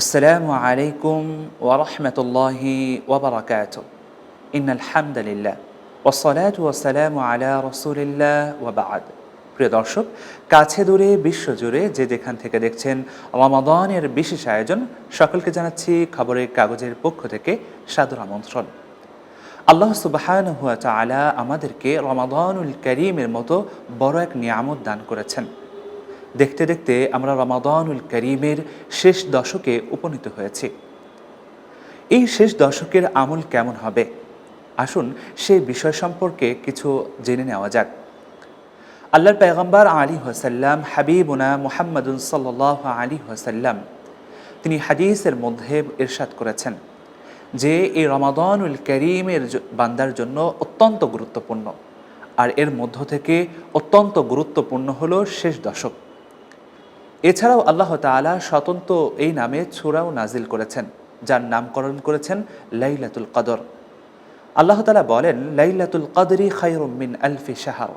আসসালামু আলাইকুম ওরহমতুল্লাহি ওবরাকাত ইন আলহামদুলিল্লাহ ওসলাত ওসালাম আলা রসুলিল্লাহ ওবাদ প্রিয় দর্শক, কাছে দূরে বিশ্বজুড়ে যে যেখান থেকে দেখছেন রমাদানের বিশেষ আয়োজন, সকলকে জানাচ্ছি খবরের কাগজের পক্ষ থেকে সাদর আমন্ত্রণ। আল্লাহ সুবাহান হুয়া আলা আমাদেরকে রমাদানুল করিমের মতো বড় এক নিয়ামত দান করেছেন। দেখতে দেখতে আমরা রমাদানুল করিমের শেষ দশকে উপনীত হয়েছি। এই শেষ দশকের আমল কেমন হবে? আসুন সে বিষয় সম্পর্কে কিছু জেনে নেওয়া যাক। আল্লাহর পেগম্বর আলী হাসাল্লাম হাবিবুনা মুহাম্মদুল সাল্লাহ আলী হাসাল্লাম তিনি হাদিসের মধ্যে ইরশাদ করেছেন যে এই রমাদানুল করিমের বান্দার জন্য অত্যন্ত গুরুত্বপূর্ণ। আর এর মধ্য থেকে অত্যন্ত গুরুত্বপূর্ণ হলো শেষ দশক। এছাড়াও আল্লাহ তাআলা স্বতন্ত্র এই নামে ছুরাও নাজিল করেছেন, যার নামকরণ করেছেন লাইলাতুল কদর। আল্লাহ তালা বলেন, লাইলাতুল কদরি খায়রুম মিন আলফি শাহর।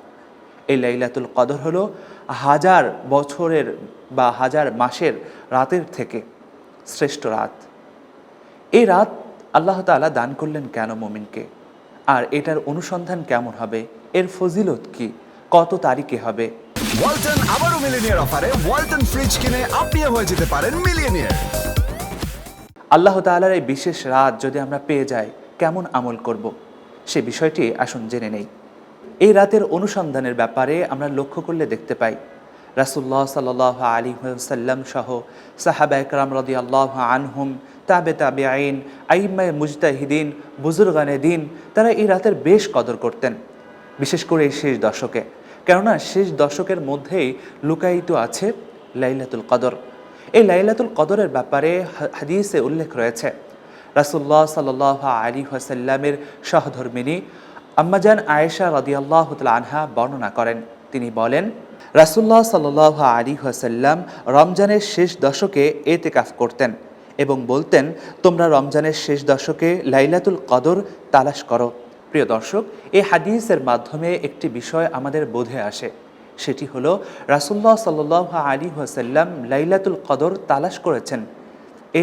এই লাইলাতুল কদর হলো হাজার বছরের বা হাজার মাসের রাতের থেকে শ্রেষ্ঠ রাত। এই রাত আল্লাহ তাআলা দান করলেন কেন মুমিনকে? আর এটার অনুসন্ধান কেমন হবে? এর ফজিলত কি? কত তারিখে হবে? ওয়ালটন আবারও মিলিনিয়ার অফারে ওয়ালটন ফ্রিজ কিনে আপনিও হয়ে যেতে পারেন মিলিয়নিয়ার। আল্লাহ তাআলার এই বিশেষ রাত যদি আমরা পেয়ে যাই, কেমন আমল করব? সে বিষয়টি আসুন জেনে নেই। এই রাতের অনুসন্ধানের ব্যাপারে আমরা লক্ষ্য করলে দেখতে পাই রাসুল্লাহ সাল্লাহ আলী সাল্লাম সহ সাহাবা একরাম রদি আল্লাহ আনহুম, তাবে তাবে আইন আইম্মায় মুজতাহিদিন, বুজুর্গানে দিন, তারা এই রাতের বেশ কদর করতেন, বিশেষ করে এই শেষ দশকে। কেননা শেষ দশকের মধ্যেই লুকায়িত আছে লাইলাতুল কদর। এই লাইলাতুল কদরের ব্যাপারে হাদিসে উল্লেখ রয়েছে। রাসুল্লাহ সাল্লাহ আলী ওয়াসাল্লামের সহধর্মিনী আম্মাজান আয়েশা রদিয়াল্লাহ আনহা বর্ণনা করেন। তিনি বলেন রাসুল্লাহ সাল্লাহ আলী ওয়াসাল্লাম রমজানের শেষ দশকে এতেকাফ করতেন এবং বলতেন, তোমরা রমজানের শেষ দশকে লাইলাতুল কদর তালাশ করো। প্রিয় দর্শক, এই হাদিসের মাধ্যমে একটি বিষয় আমাদের বোধে আসে। সেটি হলো রাসুল্লাহ সাল্লাহ আলী ওয়াসাল্লাম লাইলাতুল কদর তালাশ করেছেন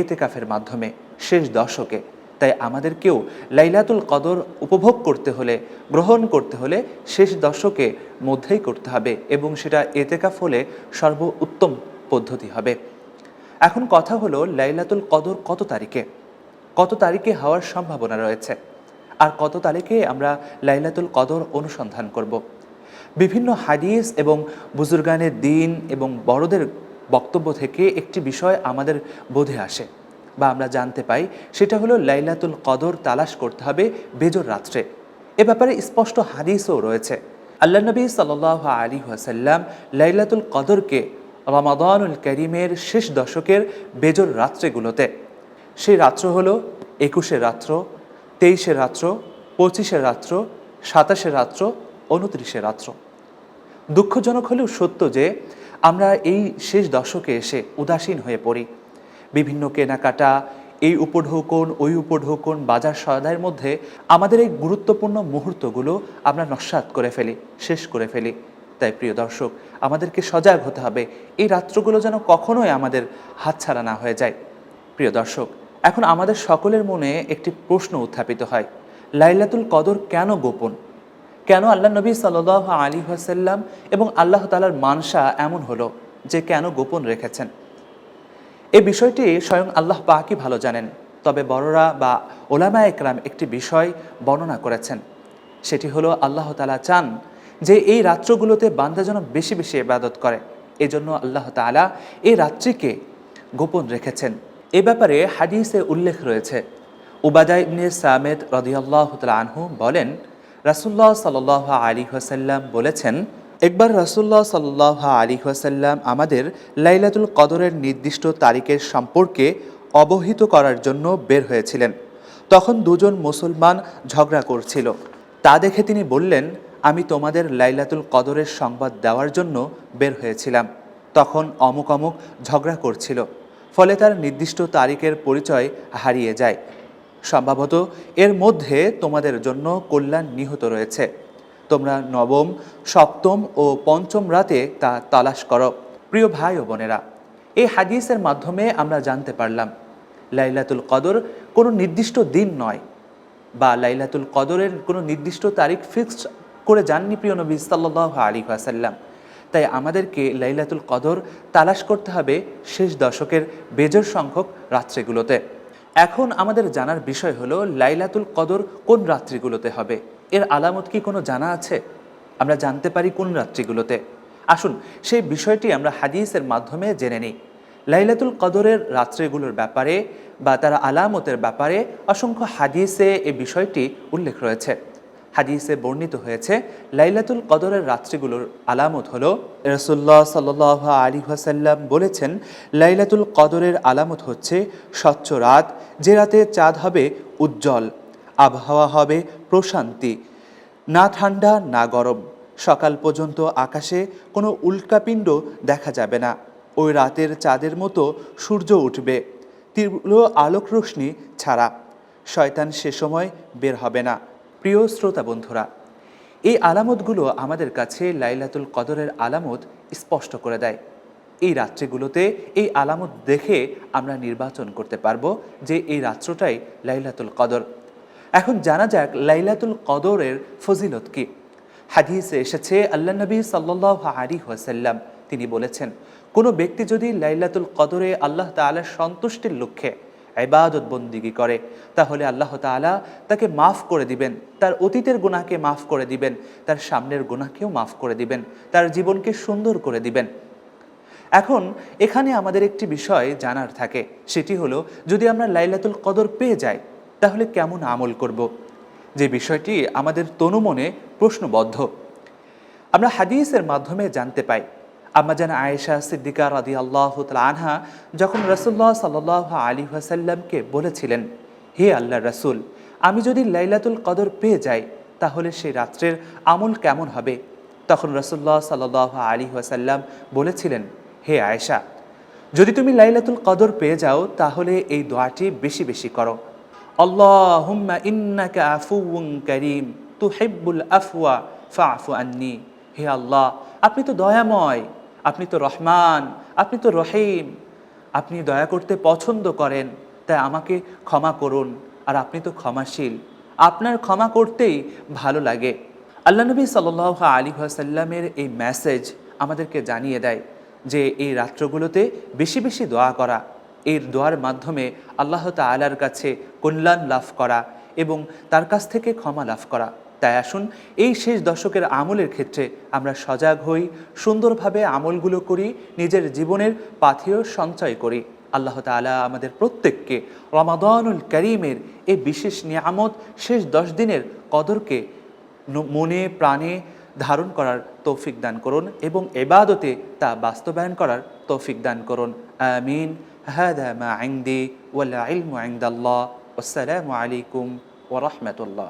এতেকাফের মাধ্যমে শেষ দশকে। তাই আমাদেরকেও লাইলাতুল কদর উপভোগ করতে হলে, গ্রহণ করতে হলে শেষ দশকে মধ্যেই করতে হবে এবং সেটা এতেকাফ হলে সর্ব উত্তম পদ্ধতি হবে। এখন কথা হলো, লাইলাতুল কদর কত তারিখে? কত তারিখে হওয়ার সম্ভাবনা রয়েছে? আর কত তারিখে আমরা লাইলাতুল কদর অনুসন্ধান করব। বিভিন্ন হাদিস এবং বুজুর্গানের দিন এবং বড়দের বক্তব্য থেকে একটি বিষয় আমাদের বোধে আসে বা আমরা জানতে পাই, সেটা হলো লাইলাতুল কদর তালাশ করতে হবে বেজর রাত্রে। এ ব্যাপারে স্পষ্ট হাদিসও রয়েছে। আল্লাহ নবী সাল আলী ওয়াসাল্লাম লাইলাতুল কদরকে রমাদানুল করিমের শেষ দশকের বেজর রাত্রেগুলোতে, সেই রাত্র হলো একুশের রাত্র তেইশের রাত্র, পঁচিশের রাত্র, সাতাশের রাত্র, উনত্রিশের রাত্র। দুঃখজনক হলেও সত্য যে, আমরা এই শেষ দশকে এসে উদাসীন হয়ে পড়ি। বিভিন্ন কেনাকাটা, এই উপঢৌকন, ওই উপঢৌকন, বাজার সদায়ের মধ্যে আমাদের এই গুরুত্বপূর্ণ মুহূর্তগুলো আমরা নস্বাত করে ফেলি, শেষ করে ফেলি। তাই প্রিয় দর্শক, আমাদেরকে সজাগ হতে হবে। এই রাত্রগুলো যেন কখনোই আমাদের হাতছাড়া না হয়ে যায়। প্রিয় দর্শক এখন আমাদের সকলের মনে একটি প্রশ্ন উত্থাপিত হয়, লাইলাতুল কদর কেন গোপন? কেন আল্লাহ নবী সাল আলী হাসাল্লাম এবং আল্লাহ তালার মানসা এমন হলো যে কেন গোপন রেখেছেন? এ বিষয়টি স্বয়ং আল্লাহ পাকই ভালো জানেন, তবে বড়রা বা ওলামা একরাম একটি বিষয় বর্ণনা করেছেন। সেটি হলো আল্লাহ তালা চান যে এই রাত্রগুলোতে বান্দা যেন বেশি বেশি ইবাদত করে। এজন্য আল্লাহ তালা এই রাত্রিকে গোপন রেখেছেন। এ ব্যাপারে হাদিসে উল্লেখ রয়েছে। উবাদা ইবনে সামেদ রদিয়াল্লাহ আনহু বলেন রাসুল্লাহ সাল আলী ওয়াসাল্লাম বলেছেন, একবার রাসুল্লাহ সাল্লাহ আলী ওয়াসাল্লাম আমাদের লাইলাতুল কদরের নির্দিষ্ট তারিখের সম্পর্কে অবহিত করার জন্য বের হয়েছিলেন। তখন দুজন মুসলমান ঝগড়া করছিল। তা দেখে তিনি বললেন, আমি তোমাদের লাইলাতুল কদরের সংবাদ দেওয়ার জন্য বের হয়েছিলাম। তখন অমুক অমুক ঝগড়া করছিল। ফলে তার নির্দিষ্ট তারিখের পরিচয় হারিয়ে যায়। সম্ভবত এর মধ্যে তোমাদের জন্য কল্যাণ নিহত রয়েছে। তোমরা নবম, সপ্তম ও পঞ্চম রাতে তা তালাশ করো, প্রিয় ভাই ও বোনেরা। এই হাদিসের মাধ্যমে আমরা জানতে পারলাম, লাইলাতুল কদর কোনো নির্দিষ্ট দিন নয় বা লাইলাতুল কদরের কোনো নির্দিষ্ট তারিখ ফিক্সড করে যাননি প্রিয় নবী সাল্লাহ আলী আসাল্লাম তাই আমাদেরকে লাইলাতুল কদর তালাশ করতে হবে শেষ দশকের বেজর সংখ্যক রাত্রিগুলোতে। এখন আমাদের জানার বিষয় হলো, লাইলাতুল কদর কোন রাত্রিগুলোতে হবে? এর আলামত কি কোনো জানা আছে? আমরা জানতে পারি কোন রাত্রিগুলোতে। আসুন, সেই বিষয়টি আমরা হাদিসের মাধ্যমে জেনে নিই। লাইলাতুল কদরের রাত্রিগুলোর ব্যাপারে বা তার আলামতের ব্যাপারে অসংখ্য হাদিসে এ বিষয়টি উল্লেখ রয়েছে। হাদিসে বর্ণিত হয়েছে, লাইলাতুল কদরের রাত্রিগুলোর আলামত হল রসুল্লাহ সাল আলী ওয়াসাল্লাম বলেছেন, লাইলাতুল কদরের আলামত হচ্ছে স্বচ্ছ রাত, যে রাতে চাঁদ হবে উজ্জ্বল, আবহাওয়া হবে প্রশান্তি, না ঠান্ডা, না গরম, সকাল পর্যন্ত আকাশে কোনো উল্কাপিণ্ড দেখা যাবে না, ওই রাতের চাঁদের মতো সূর্য উঠবে, তীব্র আলোক রশ্মি ছাড়া, শয়তান সে সময় বের হবে না। প্রিয় শ্রোতা বন্ধুরা, এই আলামতগুলো আমাদের কাছে লাইলাতুল কদরের আলামত স্পষ্ট করে দেয়। এই রাত্রিগুলোতে এই আলামত দেখে আমরা নির্বাচন করতে পারব যে এই রাত্রটাই লাইলাতুল কদর। এখন জানা যাক লাইলাতুল কদরের ফজিলত কি। হাদিসে এসেছে, আল্লাহ নবী সাল্লাহ আলী ওয়াসাল্লাম তিনি বলেছেন, কোনো ব্যক্তি যদি লাইলাতুল কদরে আল্লাহ তাআলার সন্তুষ্টির লক্ষ্যে ইবাদত বন্দিগি করে, তাহলে আল্লাহ তাআলা তাকে মাফ করে দিবেন, তার অতীতের গুনাহকে মাফ করে দিবেন, তার সামনের গুনাহকেও মাফ করে দিবেন, তার জীবনকে সুন্দর করে দিবেন। এখন এখানে আমাদের একটি বিষয় জানার থাকে, সেটি হলো, যদি আমরা লাইলাতুল কদর পেয়ে যাই, তাহলে কেমন আমল করব? যে বিষয়টি আমাদের তনুমনে প্রশ্নবদ্ধ। আমরা হাদিসের মাধ্যমে জানতে পাই আম্মাজান আয়েশা সিদ্দিকা রাদি আল্লাহ আনহা যখন রসুল্লাহ সাল্লাহ আলী ওয়াসাল্লামকে বলেছিলেন, হে আল্লাহ রসুল, আমি যদি লাইলাতুল কদর পেয়ে যাই, তাহলে সেই রাত্রের আমল কেমন হবে? তখন রসুল্লাহ সাল্লাহ আলী ওয়াসাল্লাম বলেছিলেন, হে আয়েশা, যদি তুমি লাইলাতুল কদর পেয়ে যাও, তাহলে এই দোয়াটি বেশি বেশি করো। আল্লাহুম্মা ইন্নাকা আফুউন করিম, তুহিব্বুল আফওয়া ফাফু আন্নি। হে আল্লাহ, আপনি তো দয়াময় আপনি তো রহমান, আপনি তো রহিম, আপনি দয়া করতে পছন্দ করেন, তাই আমাকে ক্ষমা করুন আর আপনি তো ক্ষমাশীল। আপনার ক্ষমা করতেই ভালো লাগে। আল্লাহ নবী সাল আলী সাল্লামের এই মেসেজ আমাদেরকে জানিয়ে দেয় যে এই রাত্রগুলোতে বেশি বেশি দোয়া করা। এর দোয়ার মাধ্যমে আল্লাহ তালার কাছে কল্যাণ লাভ করা এবং তার কাছ থেকে ক্ষমা লাভ করা। তাই আসুন এই শেষ দশকের আমলের ক্ষেত্রে আমরা সজাগ হই, সুন্দরভাবে আমলগুলো করি, নিজের জীবনের পাথেয় সঞ্চয় করি। আল্লাহ তালা আমাদের প্রত্যেককে রমাদানুল করিমের এই বিশেষ নিয়ামত শেষ দশ দিনের কদরকে মনে, প্রাণে ধারণ করার তৌফিক দান করুন এবং এবাদতে তা বাস্তবায়ন করার তৌফিক দান করুন। আমিন। হাদা মা আইন্দি আসসালামু আলাইকুম ওরহমতুল্লাহ